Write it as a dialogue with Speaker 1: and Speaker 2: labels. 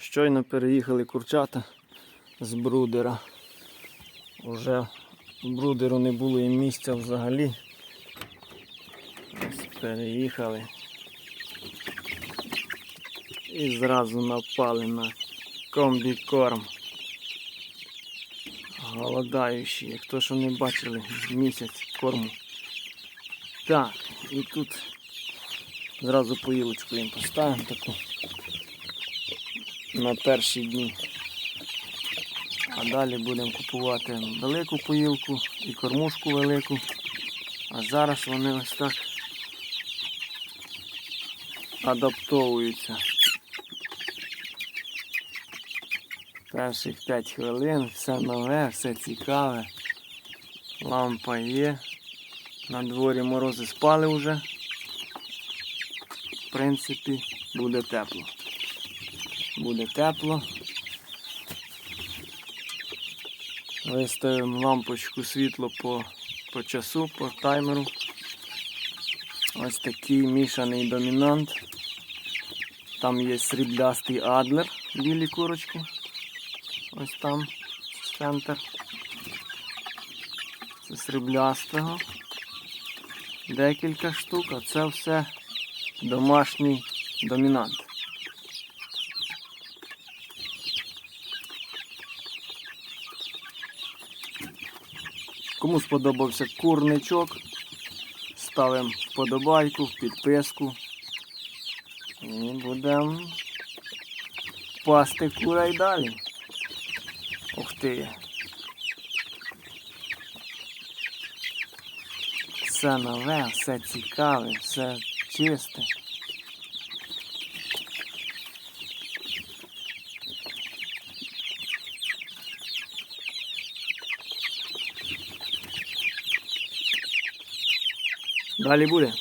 Speaker 1: Щойно переїхали курчата з брудера. Уже брудеру не було і місця взагалі. Ось переїхали. І зразу напали на комбікорм. Голодаючі, як що не бачили місяць корму. Так, і тут зразу поїлочку їм поставимо таку на перші дні. А далі будемо купувати велику поїлку і кормушку велику. А зараз вони ось так адаптовуються. Перших 5 хвилин, все нове, все цікаве. Лампа є. На дворі морози спали вже. В принципі, буде тепло. Буде тепло. Виставимо лампочку світло по, по часу, по таймеру. Ось такий мішаний домінант. Там є сріблястий адлер, білі курочки. Ось там центр. Це сріблястого. Декілька штук, а це все домашній домінант. Кому сподобався курничок, ставимо вподобайку, підписку. І будемо пасти кура й далі. Ух ти. Все нове, все цікаве, все чисте. Далі буде.